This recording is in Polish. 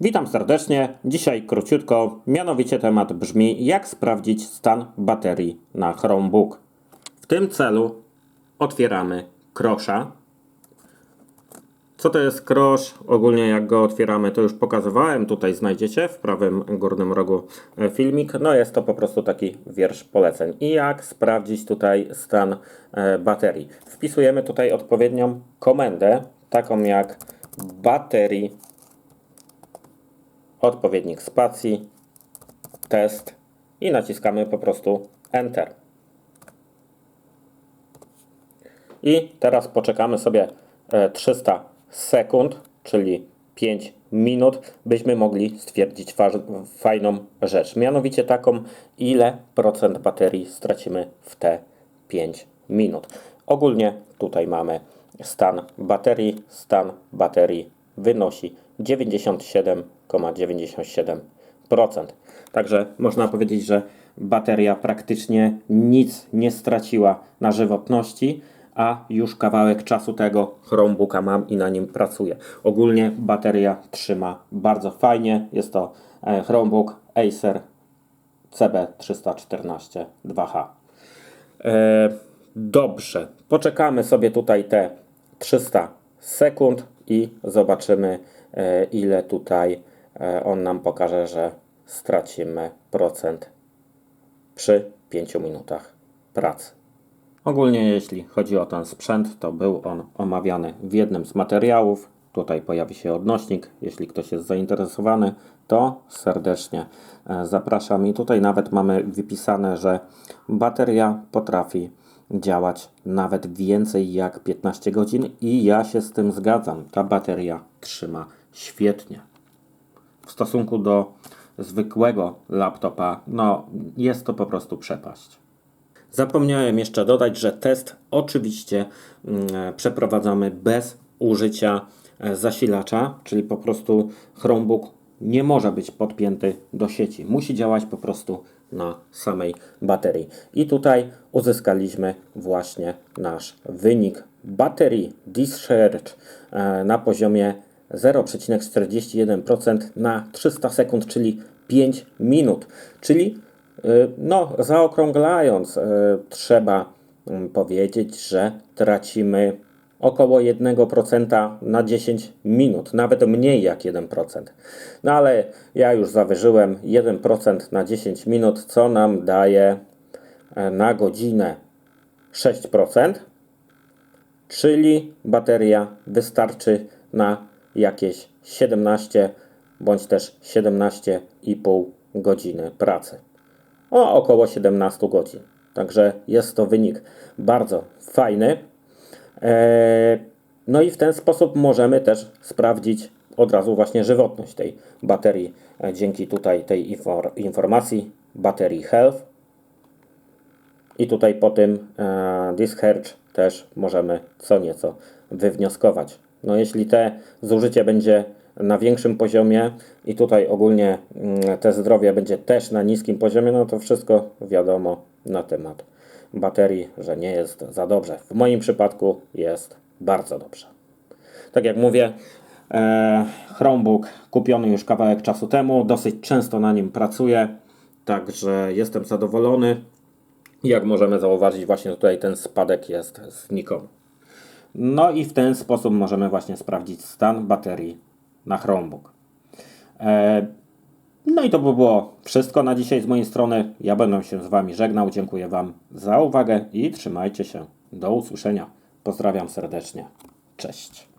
Witam serdecznie. Dzisiaj króciutko, mianowicie temat brzmi jak sprawdzić stan baterii na Chromebook. W tym celu otwieramy krosza. Co to jest krosz? Ogólnie jak go otwieramy to już pokazywałem. Tutaj znajdziecie w prawym górnym rogu e, filmik. No jest to po prostu taki wiersz poleceń. I jak sprawdzić tutaj stan e, baterii. Wpisujemy tutaj odpowiednią komendę, taką jak baterii odpowiednik spacji, test i naciskamy po prostu Enter. I teraz poczekamy sobie e, 300 sekund, czyli 5 minut, byśmy mogli stwierdzić fa- fajną rzecz. Mianowicie taką, ile procent baterii stracimy w te 5 minut. Ogólnie tutaj mamy stan baterii. Stan baterii wynosi 97,97%. Także można powiedzieć, że bateria praktycznie nic nie straciła na żywotności, a już kawałek czasu tego Chromebooka mam i na nim pracuję. Ogólnie bateria trzyma bardzo fajnie. Jest to e, Chromebook Acer CB314 2H. E, Dobrze, poczekamy sobie tutaj te 300 sekund i zobaczymy, e, ile tutaj e, on nam pokaże, że stracimy procent przy 5 minutach pracy. Ogólnie jeśli chodzi o ten sprzęt, to był on omawiany w jednym z materiałów. Tutaj pojawi się odnośnik. Jeśli ktoś jest zainteresowany, to serdecznie e, zapraszam. I tutaj nawet mamy wypisane, że bateria potrafi działać nawet więcej jak 15 godzin i ja się z tym zgadzam. Ta bateria trzyma świetnie. W stosunku do zwykłego laptopa, no jest to po prostu przepaść. Zapomniałem jeszcze dodać, że test oczywiście mm, przeprowadzamy bez użycia e, zasilacza, czyli po prostu Chromebook nie może być podpięty do sieci. Musi działać po prostu na samej baterii. I tutaj uzyskaliśmy właśnie nasz wynik baterii Discharge e, na poziomie 0,41% na 300 sekund, czyli 5 minut. Czyli y, no, zaokrąglając, y, trzeba mm, powiedzieć, że tracimy około 1% na 10 minut, nawet mniej jak 1%. No ale ja już zawyżyłem 1% na 10 minut, co nam daje e, na godzinę 6%, czyli bateria wystarczy na jakieś 17 bądź też 17,5 godziny pracy. O około 17 godzin. Także jest to wynik bardzo fajny. Eee, No i w ten sposób możemy też sprawdzić od razu właśnie żywotność tej baterii e, dzięki tutaj tej infor- informacji baterii health. I tutaj po tym e, discharge też możemy co nieco wywnioskować. No jeśli te zużycie będzie na większym poziomie i tutaj ogólnie mm, te zdrowie będzie też na niskim poziomie, no to wszystko wiadomo na temat baterii, że nie jest za dobrze. W moim przypadku jest bardzo dobrze. Tak jak mówię, e, Chromebook kupiony już kawałek czasu temu, dosyć często na nim pracuję, także jestem zadowolony. Jak możemy zauważyć, właśnie tutaj ten spadek jest znikomy. No i w ten sposób możemy właśnie sprawdzić stan baterii na Chromebook. No i to by było wszystko na dzisiaj z mojej strony. Ja będę się z Wami żegnał. Dziękuję Wam za uwagę i trzymajcie się. Do usłyszenia. Pozdrawiam serdecznie. Cześć.